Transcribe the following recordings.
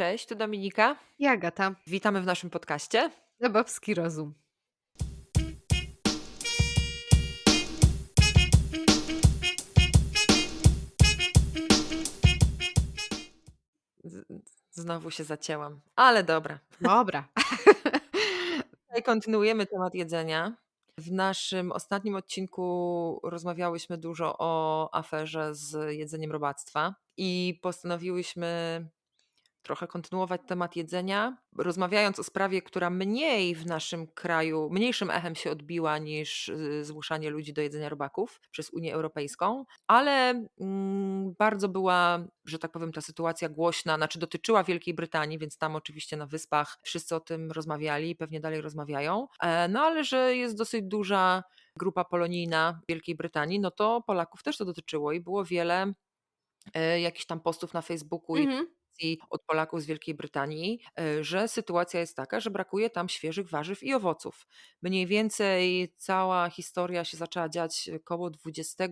Cześć, tu Dominika. I Agata. Witamy w naszym podcaście. Lebowski rozum. Znowu się zacięłam, ale dobra. Dobra. Dzisiaj kontynuujemy temat jedzenia. W naszym ostatnim odcinku rozmawiałyśmy dużo o aferze z jedzeniem robactwa i postanowiłyśmy trochę kontynuować temat jedzenia, rozmawiając o sprawie, która mniej w naszym kraju, mniejszym echem się odbiła niż y, zmuszanie ludzi do jedzenia robaków przez Unię Europejską, ale mm, bardzo była, że tak powiem, ta sytuacja głośna, znaczy dotyczyła Wielkiej Brytanii, więc tam oczywiście na wyspach wszyscy o tym rozmawiali i pewnie dalej rozmawiają, e, no ale że jest dosyć duża grupa polonijna Wielkiej Brytanii, no to Polaków też to dotyczyło i było wiele e, jakichś tam postów na Facebooku i Mhm. od Polaków z Wielkiej Brytanii, e, że sytuacja jest taka, że brakuje tam świeżych warzyw i owoców. Mniej więcej cała historia się zaczęła dziać koło 20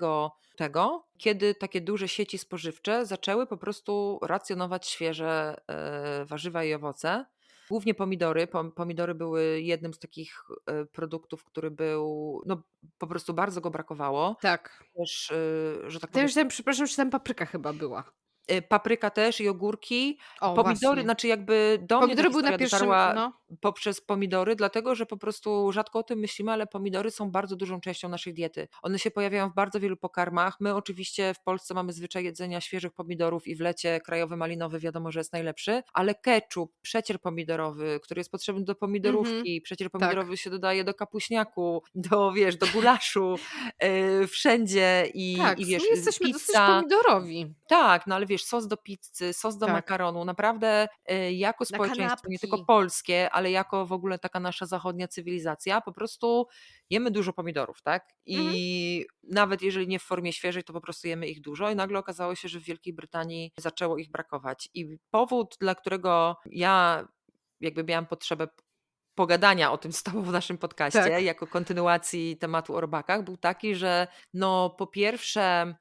tego, kiedy takie duże sieci spożywcze zaczęły po prostu racjonować świeże e, warzywa i owoce. Głównie pomidory. Pom- Pomidory były jednym z takich e, produktów, który był, no po prostu bardzo go brakowało. Tak. Też, e, że tak powiem, już tam, przepraszam, że tam papryka chyba była. Y, papryka też i ogórki. O, Pomidory, właśnie. znaczy jakby do mnie Pomidory były na historia pierwszym, dotarła no. poprzez pomidory, dlatego że po prostu rzadko o tym myślimy, ale pomidory są bardzo dużą częścią naszej diety. One się pojawiają w bardzo wielu pokarmach. My oczywiście w Polsce mamy zwyczaj jedzenia świeżych pomidorów i w lecie krajowy malinowy wiadomo, że jest najlepszy, ale ketchup, przecier pomidorowy, który jest potrzebny do pomidorówki, przecier Tak. pomidorowy się dodaje do kapuśniaku, do wiesz, do gulaszu, yy, wszędzie i, Tak, i wiesz, jesteśmy dosyć pizza. pomidorowi. Tak, no ale wiesz, sos do pizzy, sos do Tak. makaronu, naprawdę y, jako społeczeństwo, nie tylko polskie, ale jako w ogóle taka nasza zachodnia cywilizacja, po prostu jemy dużo pomidorów, tak? Mhm. I nawet jeżeli nie w formie świeżej, to po prostu jemy ich dużo i nagle okazało się, że w Wielkiej Brytanii zaczęło ich brakować. I powód, dla którego ja jakby miałam potrzebę pogadania o tym z tobą w naszym podcaście, Tak. jako kontynuacji tematu o robakach, był taki, że no po pierwsze e,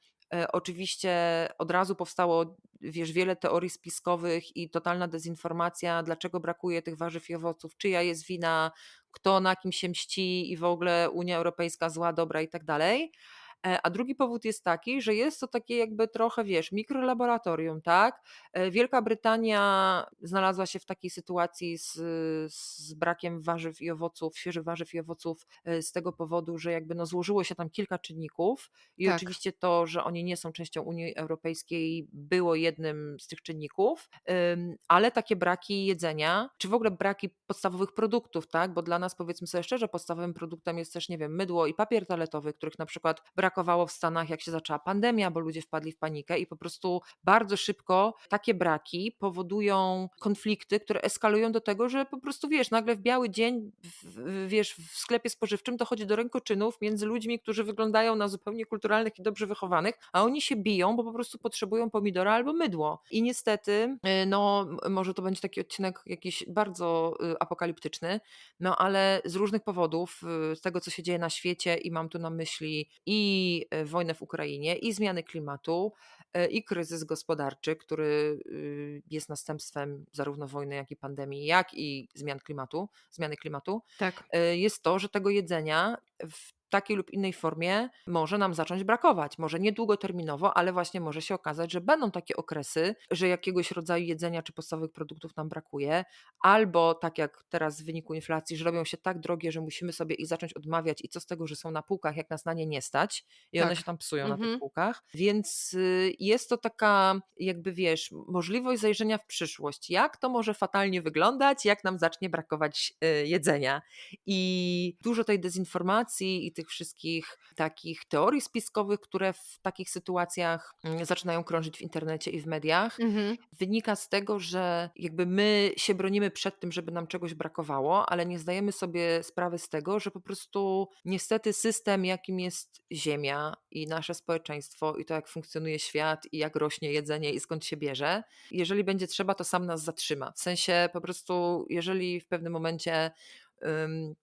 oczywiście od razu powstało wiesz, wiele teorii spiskowych i totalna dezinformacja, dlaczego brakuje tych warzyw i owoców, czyja jest wina, kto na kim się mści i w ogóle Unia Europejska zła, dobra i tak dalej. E, A drugi powód jest taki, że jest to takie jakby trochę, wiesz, mikrolaboratorium, tak? E, Wielka Brytania znalazła się w takiej sytuacji z, z brakiem warzyw i owoców, świeżych warzyw i owoców e, z tego powodu, że jakby no złożyło się tam kilka czynników i Tak. oczywiście to, że oni nie są częścią Unii Europejskiej było jednym z tych czynników, ale takie braki jedzenia, czy w ogóle braki podstawowych produktów, tak? Bo dla nas powiedzmy sobie szczerze, podstawowym produktem jest też, nie wiem, mydło i papier toaletowy, których na przykład brakowało w Stanach, jak się zaczęła pandemia, bo ludzie wpadli w panikę i po prostu bardzo szybko takie braki powodują konflikty, które eskalują do tego, że po prostu wiesz, nagle w biały dzień, w, wiesz, w sklepie spożywczym dochodzi do rękoczynów między ludźmi, którzy wyglądają na zupełnie kulturalnych i dobrze wychowanych, a oni się biją, bo po prostu potrzebują pomidora albo mydło. I niestety, y, no może to będzie taki odcinek jakiś bardzo y, apokaliptyczny, no ale z różnych powodów, y, z tego co się dzieje na świecie i mam tu na myśli i y, wojnę w Ukrainie, i zmiany klimatu, y, i kryzys gospodarczy, który y, jest następstwem zarówno wojny, jak i pandemii, jak i zmian klimatu, zmiany klimatu, Tak. y, jest to, że tego jedzenia w takiej lub innej formie może nam zacząć brakować. Może nie długoterminowo, ale właśnie może się okazać, że będą takie okresy, że jakiegoś rodzaju jedzenia czy podstawowych produktów nam brakuje, albo tak jak teraz w wyniku inflacji, że robią się tak drogie, że musimy sobie ich zacząć odmawiać i co z tego, że są na półkach, jak nas na nie nie stać i one Tak. się tam psują na tych Mhm. półkach. Więc y, jest to taka, jakby wiesz, możliwość zajrzenia w przyszłość. Jak to może fatalnie wyglądać, jak nam zacznie brakować y, jedzenia. I dużo tej dezinformacji i tych wszystkich takich teorii spiskowych, które w takich sytuacjach mm, zaczynają krążyć w internecie i w mediach, Mhm. wynika z tego, że jakby my się bronimy przed tym, żeby nam czegoś brakowało, ale nie zdajemy sobie sprawy z tego, że po prostu niestety system, jakim jest Ziemia i nasze społeczeństwo, i to, jak funkcjonuje świat, i jak rośnie jedzenie, i skąd się bierze, jeżeli będzie trzeba, to sam nas zatrzyma. W sensie po prostu, jeżeli w pewnym momencie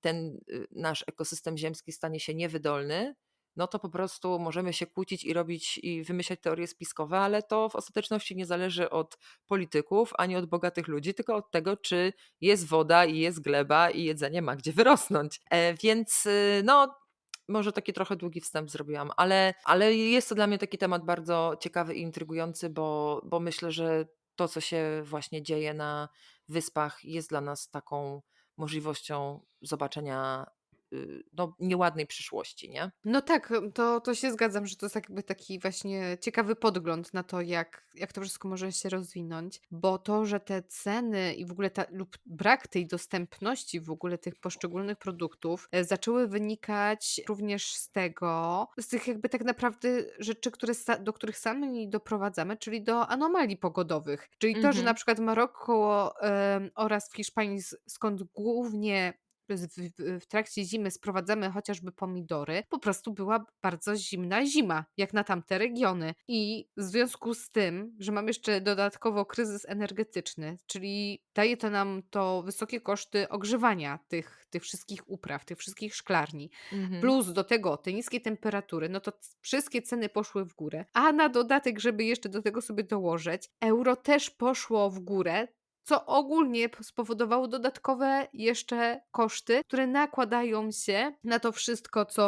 ten y, nasz ekosystem ziemski stanie się niewydolny, no to po prostu możemy się kłócić i robić i wymyślać teorie spiskowe, ale to w ostateczności nie zależy od polityków ani od bogatych ludzi, tylko od tego, czy jest woda i jest gleba i jedzenie ma gdzie wyrosnąć. E, więc y, no, może taki trochę długi wstęp zrobiłam, ale, ale jest to dla mnie taki temat bardzo ciekawy i intrygujący, bo, bo myślę, że to, co się właśnie dzieje na wyspach, jest dla nas taką możliwością zobaczenia no, nieładnej przyszłości, nie? No tak, to, to się zgadzam, że to jest jakby taki właśnie ciekawy podgląd na to, jak, jak to wszystko może się rozwinąć, bo to, że te ceny i w ogóle ta, lub brak tej dostępności w ogóle tych poszczególnych produktów e, zaczęły wynikać również z tego, z tych jakby tak naprawdę rzeczy, które, do których sami doprowadzamy, czyli do anomalii pogodowych. Czyli to, że Mhm. na przykład Maroko oraz w Hiszpanii, skąd głównie w, trakcie zimy sprowadzamy chociażby pomidory, po prostu była bardzo zimna zima, jak na tamte regiony. I w związku z tym, że mam jeszcze dodatkowo kryzys energetyczny, czyli daje to nam to wysokie koszty ogrzewania tych, tych wszystkich upraw, tych wszystkich szklarni, Mhm. plus do tego te niskie temperatury, no to wszystkie ceny poszły w górę. A na dodatek, żeby jeszcze do tego sobie dołożyć, euro też poszło w górę, co ogólnie spowodowało dodatkowe jeszcze koszty, które nakładają się na to wszystko, co,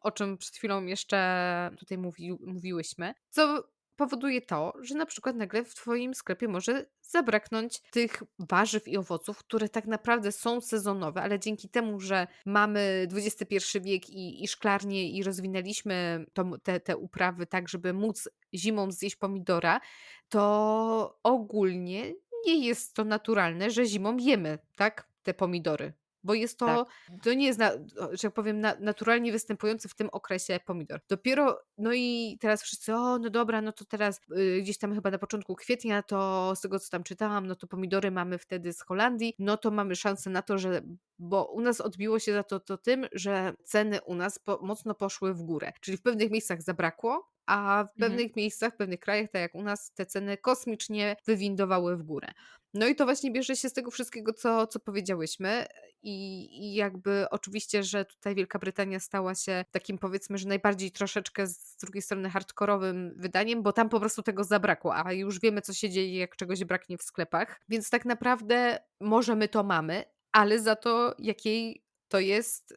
o czym przed chwilą jeszcze tutaj mówi, mówiłyśmy, co powoduje to, że na przykład nagle w Twoim sklepie może zabraknąć tych warzyw i owoców, które tak naprawdę są sezonowe, ale dzięki temu, że mamy XXI wiek i, i szklarnie i rozwinęliśmy to, te, te uprawy tak, żeby móc zimą zjeść pomidora, to ogólnie nie jest to naturalne, że zimą jemy, tak, te pomidory. Bo jest Tak. to, to nie jest, na, że tak powiem, na, naturalnie występujący w tym okresie pomidor. Dopiero, no i teraz wszyscy, o, no dobra, no to teraz y, gdzieś tam chyba na początku kwietnia, to z tego co tam czytałam, no to pomidory mamy wtedy z Holandii, no to mamy szansę na to, że, bo u nas odbiło się za to, to tym, że ceny u nas po, mocno poszły w górę. Czyli w pewnych miejscach zabrakło, a w Mhm. pewnych miejscach, w pewnych krajach, tak jak u nas, te ceny kosmicznie wywindowały w górę. No i to właśnie bierze się z tego wszystkiego, co, co powiedziałyśmy. I, I jakby oczywiście, że tutaj Wielka Brytania stała się takim powiedzmy, że najbardziej troszeczkę z drugiej strony hardkorowym wydaniem, bo tam po prostu tego zabrakło, a już wiemy, co się dzieje, jak czegoś braknie w sklepach. Więc tak naprawdę może my to mamy, ale za to jakiej to jest,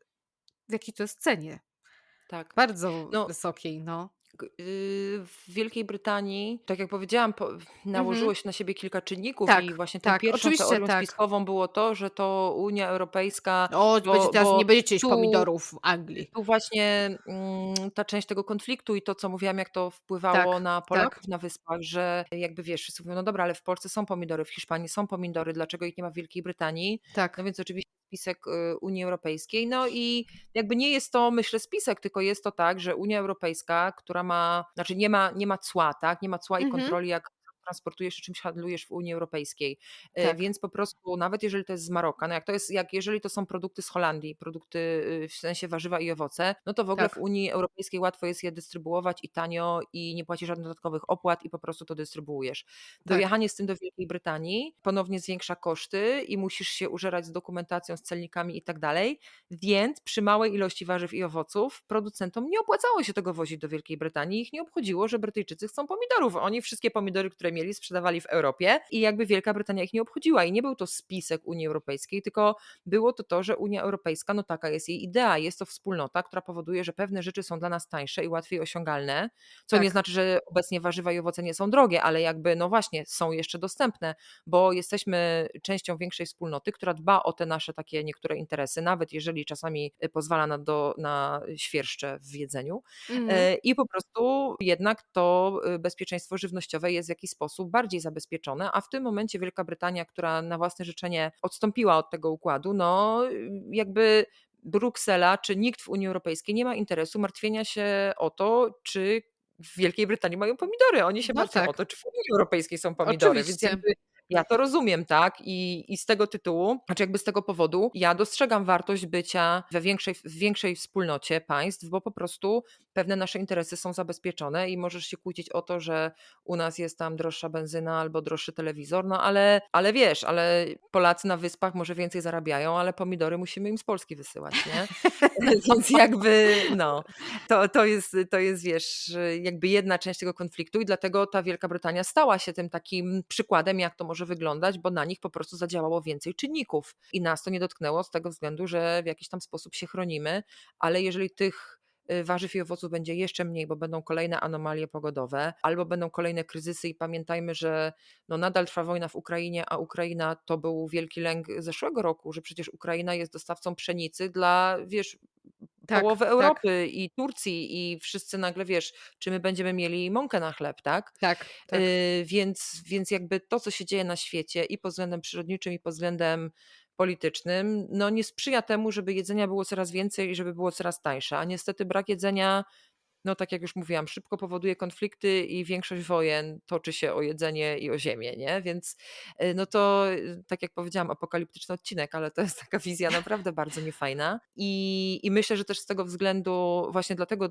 w jakiej to jest cenie. Tak. Bardzo No, wysokiej, no. Y, w Wielkiej Brytanii, tak jak powiedziałam, po, nałożyło Mhm. się na siebie kilka czynników i Tak, właśnie tą tak, pierwszą teorią tak. spiskową było to, że to Unia Europejska, O, będzie bo, teraz bo nie będziecie tu pomidorów w Anglii. tu właśnie mm, ta część tego konfliktu i to, co mówiłam, jak to wpływało Tak, na tak, Polaków na wyspach, że jakby wiesz, wszyscy mówią, no dobra, ale w Polsce są pomidory, w Hiszpanii są pomidory, dlaczego ich nie ma w Wielkiej Brytanii? No tak. więc oczywiście spisek y, Unii Europejskiej. No i jakby nie jest to, myślę, spisek, tylko jest to tak, że Unia Europejska, która ma, znaczy nie ma, nie ma cła, tak? Nie ma cła i Mhm. kontroli, jak transportujesz czy czymś handlujesz w Unii Europejskiej. E, Tak. Więc po prostu, nawet jeżeli to jest z Maroka, no jak to jest, jak jeżeli to są produkty z Holandii, produkty y, w sensie warzywa i owoce, no to w ogóle w Tak. Unii Europejskiej łatwo jest je dystrybuować i tanio i nie płacisz żadnych dodatkowych opłat i po prostu to dystrybuujesz. Tak. Dojechanie z tym do Wielkiej Brytanii ponownie zwiększa koszty i musisz się użerać z dokumentacją, z celnikami i tak dalej, więc przy małej ilości warzyw i owoców producentom nie opłacało się tego wozić do Wielkiej Brytanii. Ich nie obchodziło, że Brytyjczycy chcą pomidorów. Oni wszystkie pomidory, które mieli, sprzedawali w Europie i jakby Wielka Brytania ich nie obchodziła. I nie był to spisek Unii Europejskiej, tylko było to to, że Unia Europejska, no taka jest jej idea, jest to wspólnota, która powoduje, że pewne rzeczy są dla nas tańsze i łatwiej osiągalne, co nie Tak. znaczy, że obecnie warzywa i owoce nie są drogie, ale jakby no właśnie są jeszcze dostępne, bo jesteśmy częścią większej wspólnoty, która dba o te nasze takie niektóre interesy, nawet jeżeli czasami y, pozwala na, do, na świerszcze w jedzeniu. E, I po prostu jednak to y, bezpieczeństwo żywnościowe jest w jakiś sposób bardziej zabezpieczone, a w tym momencie Wielka Brytania, która na własne życzenie odstąpiła od tego układu, no jakby Bruksela czy nikt w Unii Europejskiej nie ma interesu martwienia się o to, czy w Wielkiej Brytanii mają pomidory. Oni się No martwią o tak. to, czy w Unii Europejskiej są pomidory. Oczywiście. ja to rozumiem, tak? I, I z tego tytułu, znaczy jakby z tego powodu, ja dostrzegam wartość bycia we większej, w większej wspólnocie państw, bo po prostu pewne nasze interesy są zabezpieczone i możesz się kłócić o to, że u nas jest tam droższa benzyna albo droższy telewizor, no ale, ale wiesz, ale Polacy na wyspach może więcej zarabiają, ale pomidory musimy im z Polski wysyłać, nie? Więc jakby, no, to, to, jest, to jest, wiesz, jakby jedna część tego konfliktu i dlatego ta Wielka Brytania stała się tym takim przykładem, jak to może wyglądać, bo na nich po prostu zadziałało więcej czynników i nas to nie dotknęło z tego względu, że w jakiś tam sposób się chronimy, ale jeżeli tych warzyw i owoców będzie jeszcze mniej, bo będą kolejne anomalie pogodowe, albo będą kolejne kryzysy i pamiętajmy, że no nadal trwa wojna w Ukrainie, a Ukraina to był wielki lęk zeszłego roku, że przecież Ukraina jest dostawcą pszenicy dla, wiesz, Tak, połowy tak, Europy i Turcji i wszyscy nagle, wiesz, czy my będziemy mieli mąkę na chleb, tak? tak, tak. Y, więc, więc jakby to, co się dzieje na świecie i pod względem przyrodniczym, i pod względem politycznym, no nie sprzyja temu, żeby jedzenia było coraz więcej i żeby było coraz tańsze. A niestety brak jedzenia, no tak jak już mówiłam, szybko powoduje konflikty i większość wojen toczy się o jedzenie i o ziemię, nie? Więc y, no to, y, tak jak powiedziałam, apokaliptyczny odcinek, ale to jest taka wizja naprawdę bardzo niefajna. I, I myślę, że też z tego względu, właśnie dlatego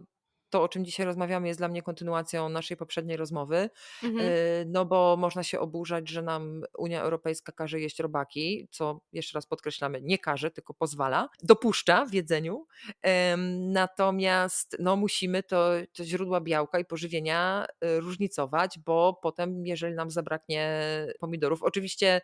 to, o czym dzisiaj rozmawiamy, jest dla mnie kontynuacją naszej poprzedniej rozmowy, Mhm. y, no bo można się oburzać, że nam Unia Europejska każe jeść robaki, co jeszcze raz podkreślamy, nie każe, tylko pozwala, dopuszcza w jedzeniu. Natomiast no, musimy to, te źródła białka i pożywienia y, różnicować, bo potem, jeżeli nam zabraknie pomidorów, oczywiście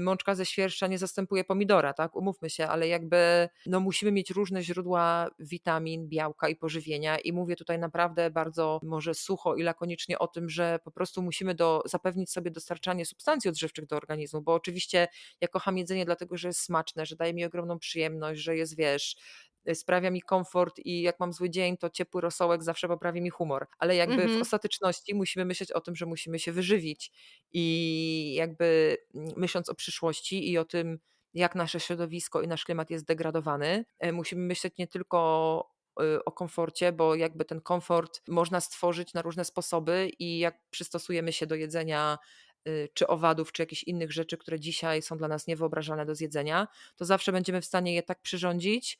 mączka ze świerszcza nie zastępuje pomidora, tak? Umówmy się, ale jakby no musimy mieć różne źródła witamin, białka i pożywienia i mówię tutaj naprawdę bardzo może sucho i lakonicznie o tym, że po prostu musimy do, zapewnić sobie dostarczanie substancji odżywczych do organizmu, bo oczywiście ja kocham jedzenie dlatego, że jest smaczne, że daje mi ogromną przyjemność, że jest, wiesz, y, sprawia mi komfort i jak mam zły dzień, to ciepły rosołek zawsze poprawi mi humor. Ale jakby w Mhm. ostateczności musimy myśleć o tym, że musimy się wyżywić i jakby mm, myśląc o przyszłości i o tym, jak nasze środowisko i nasz klimat jest degradowany, e, musimy myśleć nie tylko y, o komforcie, bo jakby ten komfort można stworzyć na różne sposoby i jak przystosujemy się do jedzenia y, czy owadów, czy jakichś innych rzeczy, które dzisiaj są dla nas niewyobrażalne do zjedzenia, to zawsze będziemy w stanie je tak przyrządzić,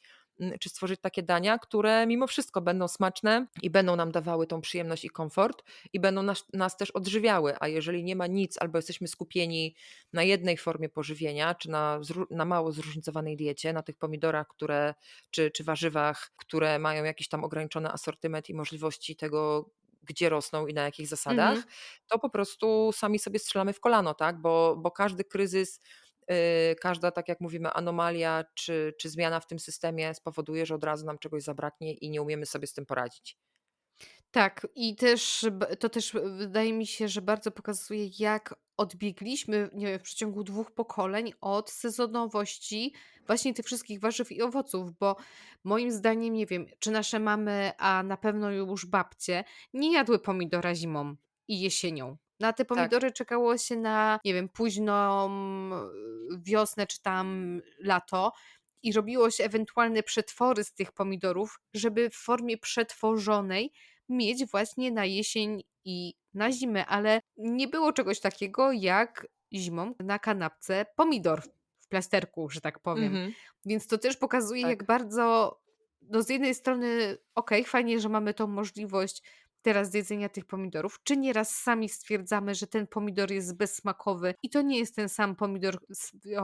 czy stworzyć takie dania, które mimo wszystko będą smaczne i będą nam dawały tą przyjemność i komfort i będą nas, nas też odżywiały. A jeżeli nie ma nic, albo jesteśmy skupieni na jednej formie pożywienia, czy na, na mało zróżnicowanej diecie, na tych pomidorach, które, czy, czy warzywach, które mają jakiś tam ograniczony asortyment i możliwości tego, gdzie rosną i na jakich zasadach, Mhm. to po prostu sami sobie strzelamy w kolano, tak? Bo, bo każdy kryzys, każda, tak jak mówimy, anomalia czy, czy zmiana w tym systemie spowoduje, że od razu nam czegoś zabraknie i nie umiemy sobie z tym poradzić. Tak, i też to też w wydaje mi się, że bardzo pokazuje, jak odbiegliśmy, nie wiem, w przeciągu 2 pokoleń od sezonowości właśnie tych wszystkich warzyw i owoców, bo moim zdaniem, nie wiem, czy nasze mamy, a na pewno już babcie, nie jadły pomidora zimą i jesienią. Na te Tak. pomidory czekało się na, nie wiem, późną y, wiosnę czy tam lato i robiło się ewentualne przetwory z tych pomidorów, żeby w formie przetworzonej mieć właśnie na jesień i na zimę, ale nie było czegoś takiego jak zimą na kanapce pomidor w plasterku, że tak powiem. Mhm, Więc to też pokazuje, jak tak. bardzo, no z jednej strony, okej, fajnie, że mamy tą możliwość teraz jedzenia tych pomidorów, czy nieraz sami stwierdzamy, że ten pomidor jest bezsmakowy i to nie jest ten sam pomidor,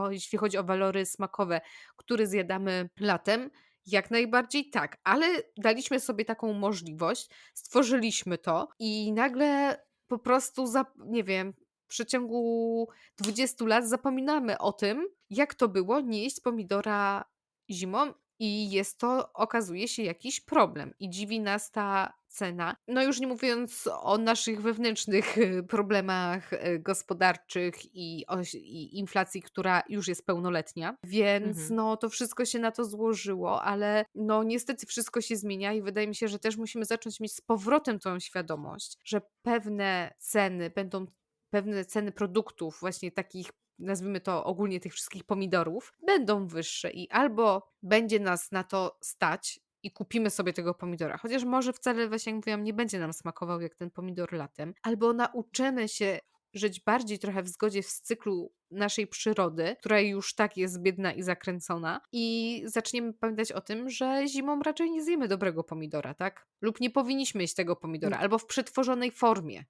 jeśli chodzi o walory smakowe, który zjadamy latem. Jak najbardziej tak, ale daliśmy sobie taką możliwość, stworzyliśmy to i nagle po prostu, zap- nie wiem, w przeciągu 20 lat zapominamy o tym, jak to było nie jeść pomidora zimą i jest to, okazuje się, jakiś problem i dziwi nas ta cena. No już nie mówiąc o naszych wewnętrznych y, problemach y, gospodarczych i, oś- i inflacji, która już jest pełnoletnia, więc Mhm. no to wszystko się na to złożyło, ale no niestety wszystko się zmienia i wydaje mi się, że też musimy zacząć mieć z powrotem tą świadomość, że pewne ceny będą pewne ceny produktów, właśnie takich, nazwijmy to ogólnie tych wszystkich pomidorów, będą wyższe i albo będzie nas na to stać i kupimy sobie tego pomidora, chociaż może wcale, właśnie jak mówiłam, nie będzie nam smakował jak ten pomidor latem, albo nauczymy się żyć bardziej trochę w zgodzie z cyklu naszej przyrody, która już tak jest biedna i zakręcona i zaczniemy pamiętać o tym, że zimą raczej nie zjemy dobrego pomidora, tak? Lub nie powinniśmy jeść tego pomidora, albo w przetworzonej formie,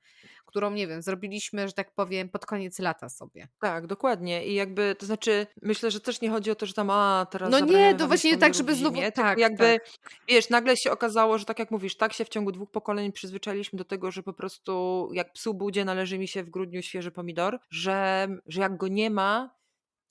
którą, nie wiem, zrobiliśmy, że tak powiem, pod koniec lata sobie. Tak, dokładnie. I jakby, to znaczy, myślę, że też nie chodzi o to, że tam, a teraz No nie, to właśnie tak, żeby znowu zimie, tylko tak, jakby, tak. wiesz, nagle się okazało, że tak jak mówisz, tak się w ciągu dwóch pokoleń przyzwyczailiśmy do tego, że po prostu jak psu budzie należy mi się w grudniu świeży pomidor, że, że jak go nie ma,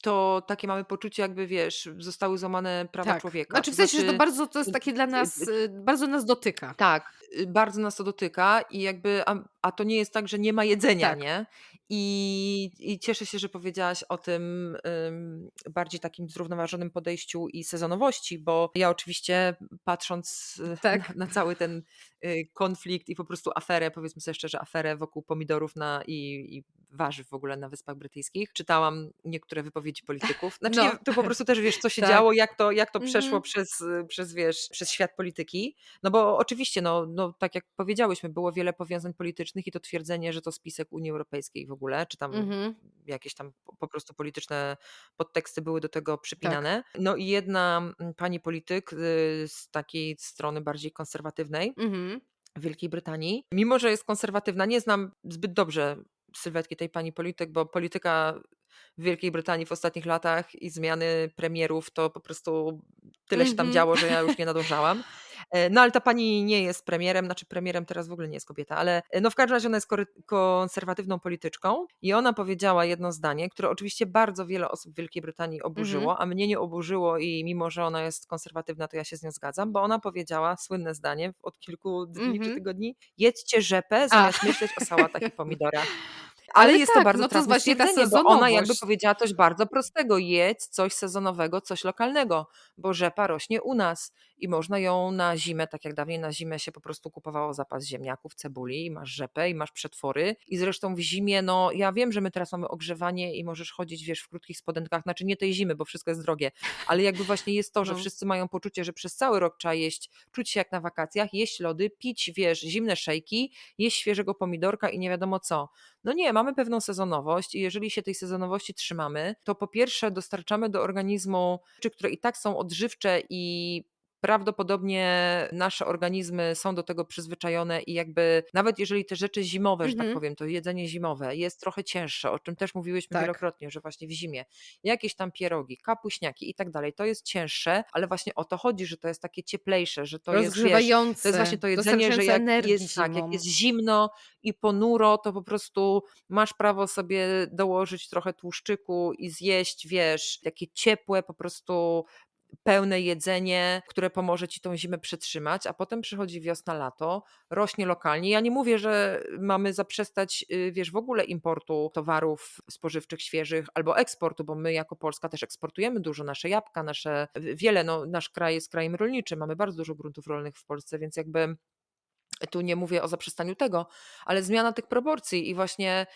to takie mamy poczucie, jakby wiesz, zostały złamane prawa Tak. człowieka. Znaczy w sensie, że to znaczy, bardzo to jest y, takie dla y, nas, y, bardzo nas dotyka. tak, bardzo nas to dotyka i jakby, a, a to nie jest tak, że nie ma jedzenia, Tak. nie? I, I cieszę się, że powiedziałaś o tym ym, bardziej takim zrównoważonym podejściu i sezonowości, bo ja oczywiście patrząc y, Tak. na, na cały ten y, konflikt i po prostu aferę, powiedzmy sobie szczerze, aferę wokół pomidorów na, i, i warzyw w ogóle na Wyspach Brytyjskich, czytałam niektóre wypowiedzi polityków. Znaczy No. to po prostu też wiesz, co się Tak. działo, jak to, jak to przeszło Mhm. przez, y, przez, wiesz, przez świat polityki. No bo oczywiście, no, no tak jak powiedziałyśmy, było wiele powiązań politycznych i to twierdzenie, że to spisek Unii Europejskiej w ogóle, czy tam Mhm. jakieś tam po- prostu polityczne podteksty były do tego Tak. przypinane. No i jedna mm, pani polityk y, z takiej strony bardziej konserwatywnej Mhm. Wielkiej Brytanii, mimo że jest konserwatywna, nie znam zbyt dobrze sylwetki tej pani polityk, bo polityka w Wielkiej Brytanii w ostatnich latach i zmiany premierów to po prostu tyle się tam Mhm. działo, że ja już nie nadążałam. E, No ale ta pani nie jest premierem, znaczy premierem teraz w ogóle nie jest kobieta, ale e, no w każdym razie ona jest kory- konserwatywną polityczką i ona powiedziała jedno zdanie, które oczywiście bardzo wiele osób w Wielkiej Brytanii oburzyło, Mhm. a mnie nie oburzyło i mimo, że ona jest konserwatywna, to ja się z nią zgadzam, bo ona powiedziała słynne zdanie od kilku dni czy Mhm. tygodni, jedźcie rzepę A. zamiast myśleć o sałatach i pomidorach. Ale, Ale jest tak, to bardzo no to jest trafne właśnie ta stwierdzenie, bo ona jakby sezonowość. powiedziała coś bardzo prostego. Jedz coś sezonowego, coś lokalnego, bo rzepa rośnie u nas i można ją na zimę, tak jak dawniej na zimę się po prostu kupowało zapas ziemniaków, cebuli i masz rzepę i masz przetwory i zresztą w zimie, no ja wiem, że my teraz mamy ogrzewanie i możesz chodzić, wiesz, w krótkich spodenkach, znaczy nie tej zimy, bo wszystko jest drogie, ale jakby właśnie jest to, że No. wszyscy mają poczucie, że przez cały rok trzeba jeść, czuć się jak na wakacjach, jeść lody, pić, wiesz, zimne szejki, jeść świeżego pomidorka i nie wiadomo co. No nie, mamy pewną sezonowość i jeżeli się tej sezonowości trzymamy, to po pierwsze dostarczamy do organizmu rzeczy, które i tak są odżywcze i prawdopodobnie nasze organizmy są do tego przyzwyczajone i jakby nawet jeżeli te rzeczy zimowe, że tak Mhm. powiem, to jedzenie zimowe jest trochę cięższe, o czym też mówiłyśmy Tak. wielokrotnie, że właśnie w zimie jakieś tam pierogi, kapuśniaki i tak dalej, to jest cięższe, ale właśnie o to chodzi, że to jest takie cieplejsze, że to jest, wiesz, to jest właśnie to jedzenie, że jak jest, tak, jak jest zimno i ponuro, to po prostu masz prawo sobie dołożyć trochę tłuszczyku i zjeść, wiesz, takie ciepłe, po prostu pełne jedzenie, które pomoże ci tą zimę przetrzymać, a potem przychodzi wiosna, lato, rośnie lokalnie. Ja nie mówię, że mamy zaprzestać, y, wiesz, w ogóle importu towarów spożywczych świeżych albo eksportu, bo my jako Polska też eksportujemy dużo, nasze jabłka, nasze wiele, no nasz kraj jest krajem rolniczym, mamy bardzo dużo gruntów rolnych w Polsce, więc jakby tu nie mówię o zaprzestaniu tego, ale zmiana tych proporcji i właśnie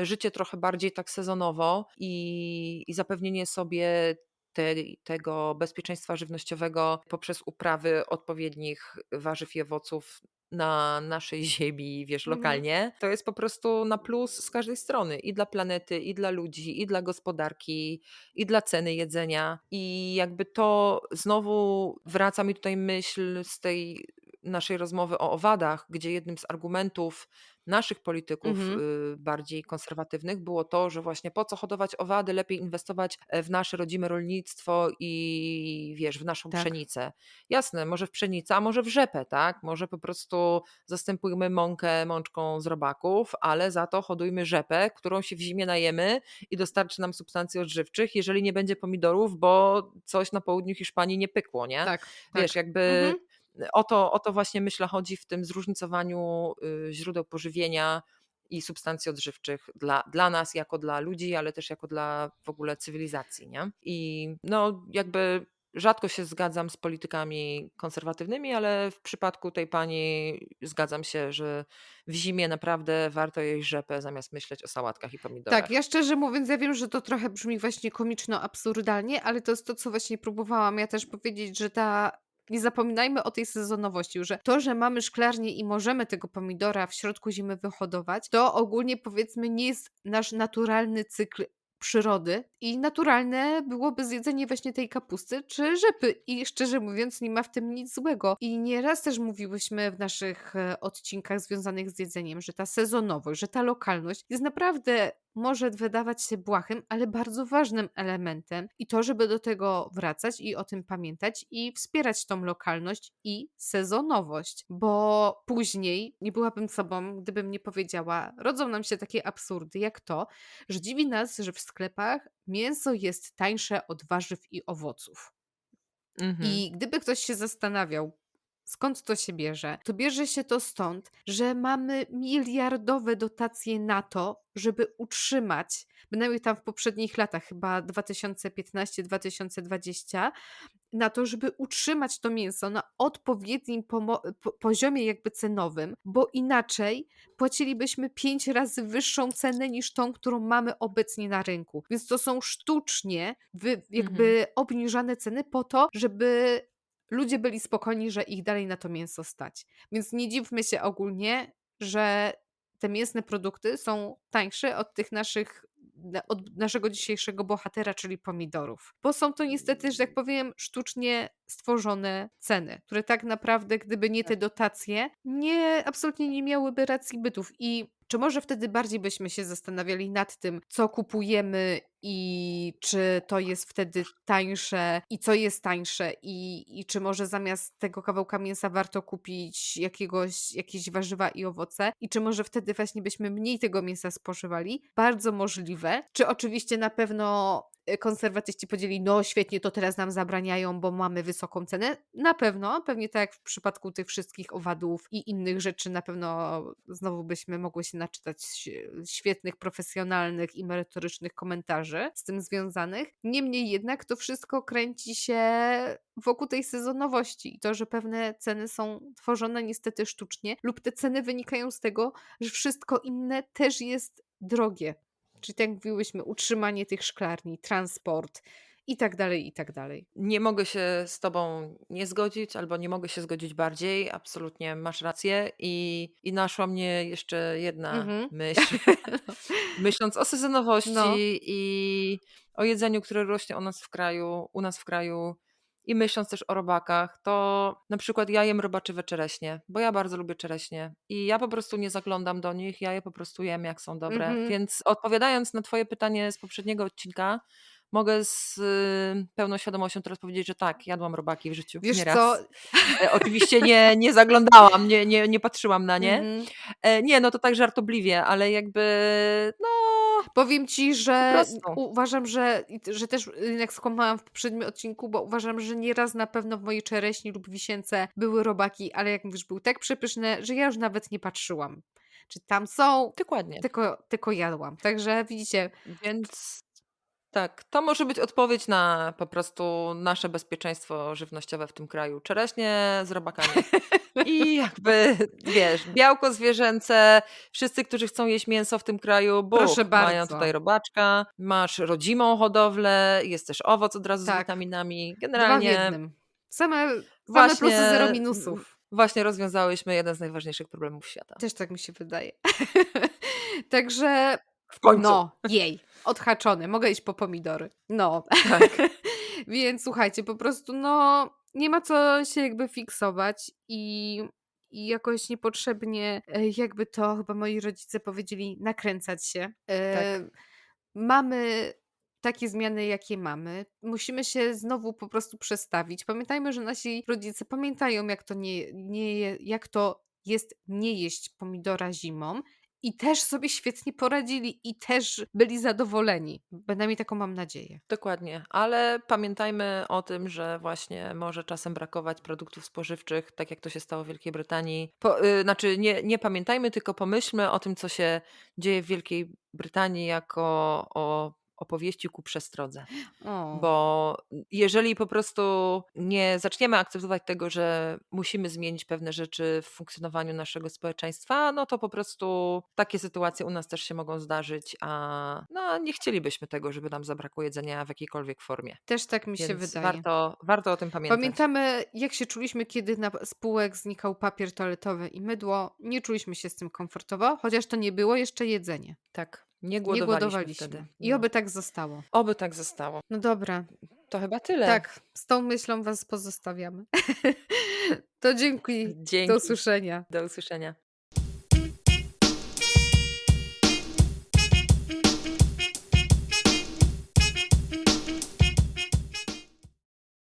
y, życie trochę bardziej tak sezonowo i, i zapewnienie sobie te, tego bezpieczeństwa żywnościowego poprzez uprawy odpowiednich warzyw i owoców na naszej ziemi, wiesz, Mhm. lokalnie, to jest po prostu na plus z każdej strony i dla planety, i dla ludzi, i dla gospodarki, i dla ceny jedzenia. I jakby to znowu wraca mi tutaj myśl z tej naszej rozmowy o owadach, gdzie jednym z argumentów naszych polityków Mhm. y, bardziej konserwatywnych było to, że właśnie po co hodować owady, lepiej inwestować e, w nasze rodzime rolnictwo i wiesz, w naszą Tak. pszenicę. Jasne, może w pszenicę, a może w rzepę, tak? Może po prostu zastępujmy mąkę mączką z robaków, ale za to hodujmy rzepę, którą się w zimie najemy i dostarczy nam substancji odżywczych, jeżeli nie będzie pomidorów, bo coś na południu Hiszpanii nie pykło, nie? Tak, Wiesz, tak. jakby Mhm. O to, o to właśnie myślę chodzi w tym zróżnicowaniu y, źródeł pożywienia i substancji odżywczych dla, dla nas, jako dla ludzi, ale też jako dla w ogóle cywilizacji. Nie? I no jakby rzadko się zgadzam z politykami konserwatywnymi, ale w przypadku tej pani zgadzam się, że w zimie naprawdę warto jeść rzepę zamiast myśleć o sałatkach i Tak, pomidorach. ja szczerze mówiąc, ja wiem, że to trochę brzmi właśnie komiczno-absurdalnie, ale to jest to, co właśnie próbowałam ja też powiedzieć, że ta nie zapominajmy o tej sezonowości, że to, że mamy szklarnię i możemy tego pomidora w środku zimy wyhodować, to ogólnie powiedzmy nie jest nasz naturalny cykl przyrody i naturalne byłoby zjedzenie właśnie tej kapusty czy rzepy i szczerze mówiąc nie ma w tym nic złego. I nieraz też mówiłyśmy w naszych e, odcinkach związanych z jedzeniem, że ta sezonowość, że ta lokalność jest naprawdę może wydawać się błahym, ale bardzo ważnym elementem i to, żeby do tego wracać i o tym pamiętać i wspierać tą lokalność i sezonowość, bo później nie byłabym sobą, gdybym nie powiedziała, rodzą nam się takie absurdy jak to, że dziwi nas, że w sklepach mięso jest tańsze od warzyw i owoców. Mhm. I gdyby ktoś się zastanawiał, skąd to się bierze, to bierze się to stąd, że mamy miliardowe dotacje na to, żeby utrzymać, bynajmniej tam w poprzednich latach, chyba 2015-2020, na to, żeby utrzymać to mięso na odpowiednim poziomie jakby cenowym, bo inaczej płacilibyśmy pięć razy wyższą cenę niż tą, którą mamy obecnie na rynku. Więc to są sztucznie jakby obniżane ceny po to, żeby ludzie byli spokojni, że ich dalej na to mięso stać. Więc nie dziwmy się ogólnie, że te mięsne produkty są tańsze od tych naszych na- od naszego dzisiejszego bohatera, czyli pomidorów. Bo są to niestety, że tak powiem, sztucznie stworzone ceny, które tak naprawdę, gdyby nie te dotacje, nie, absolutnie nie miałyby racji bytów. I czy może wtedy bardziej byśmy się zastanawiali nad tym, co kupujemy i czy to jest wtedy tańsze i co jest tańsze i, i czy może zamiast tego kawałka mięsa warto kupić jakiegoś, jakieś warzywa i owoce i czy może wtedy właśnie byśmy mniej tego mięsa spożywali? Bardzo możliwe. Czy oczywiście na pewno konserwatyści podzieli, no świetnie, to teraz nam zabraniają, bo mamy wysoką cenę. Na pewno, pewnie tak jak w przypadku tych wszystkich owadów i innych rzeczy, na pewno znowu byśmy mogły się naczytać świetnych, profesjonalnych i merytorycznych komentarzy z tym związanych. Niemniej jednak to wszystko kręci się wokół tej sezonowości i to, że pewne ceny są tworzone niestety sztucznie lub te ceny wynikają z tego, że wszystko inne też jest drogie. Czyli tak jak mówiłyśmy, utrzymanie tych szklarni, transport i tak dalej, i tak dalej. Nie mogę się z tobą nie zgodzić, albo nie mogę się zgodzić bardziej. Absolutnie masz rację. I, i naszła mnie jeszcze jedna Mhm. myśl. Myśląc o sezonowości No. i o jedzeniu, które rośnie u nas w kraju, u nas w kraju. I myśląc też o robakach, to na przykład ja jem robaczywe czereśnie, bo ja bardzo lubię czereśnie i ja po prostu nie zaglądam do nich, ja je po prostu jem, jak są dobre. Mhm. Więc odpowiadając na Twoje pytanie z poprzedniego odcinka, mogę z y, pełną świadomością teraz powiedzieć, że tak, jadłam robaki w życiu. Wiesz nieraz. co? E, oczywiście nie, nie zaglądałam, nie, nie, nie patrzyłam na nie. Mhm. E, nie, no to tak żartobliwie, ale jakby no Powiem ci, że uważam, że, że też jak skłamałam w poprzednim odcinku, bo uważam, że nieraz na pewno w mojej czereśni lub wisience były robaki, ale jak mówisz, były tak przepyszne, że ja już nawet nie patrzyłam, czy tam są, dokładnie. tylko, tylko jadłam. Także widzicie, Więc tak, to może być odpowiedź na po prostu nasze bezpieczeństwo żywnościowe w tym kraju. Czereśnie z robakami. I jakby, wiesz, białko zwierzęce, wszyscy, którzy chcą jeść mięso w tym kraju, buch, Proszę mają bardzo. tutaj robaczka, masz rodzimą hodowlę, jest też owoc od razu z Tak. witaminami. dwa w Generalnie jednym. Same, same Właśnie- plusy, zero minusów. właśnie rozwiązałyśmy jeden z najważniejszych problemów świata. Też tak mi się wydaje. Także W końcu. No, jej, odhaczony, mogę iść po pomidory. No. Tak. Więc słuchajcie, po prostu no nie ma co się jakby fiksować i, i jakoś niepotrzebnie, e, jakby to chyba moi rodzice powiedzieli, nakręcać się. E, Tak. Mamy takie zmiany, jakie mamy. Musimy się znowu po prostu przestawić. Pamiętajmy, że nasi rodzice pamiętają, jak to, nie, nie, jak to jest nie jeść pomidora zimą. I też sobie świetnie poradzili i też byli zadowoleni. Bynajmniej taką mam nadzieję. Dokładnie, ale pamiętajmy o tym, że właśnie może czasem brakować produktów spożywczych, tak jak to się stało w Wielkiej Brytanii. Po, y, znaczy, nie, nie pamiętajmy, tylko pomyślmy o tym, co się dzieje w Wielkiej Brytanii, jako o opowieści ku przestrodze. O. Bo jeżeli po prostu nie zaczniemy akceptować tego, że musimy zmienić pewne rzeczy w funkcjonowaniu naszego społeczeństwa, no to po prostu takie sytuacje u nas też się mogą zdarzyć, a no, nie chcielibyśmy tego, żeby nam zabrakło jedzenia w jakiejkolwiek formie. Też tak mi się Więc wydaje. warto, warto o tym pamiętać. Pamiętamy, jak się czuliśmy, kiedy na spółek znikał papier toaletowy i mydło. Nie czuliśmy się z tym komfortowo, chociaż to nie było jeszcze jedzenie. Tak. Nie Nie głodowaliśmy głodowaliśmy. wtedy. I No. oby tak zostało. Oby tak zostało. No dobra. To chyba tyle. Tak, z tą myślą was pozostawiamy. To dzięki. Do Dzięki. usłyszenia. Do usłyszenia.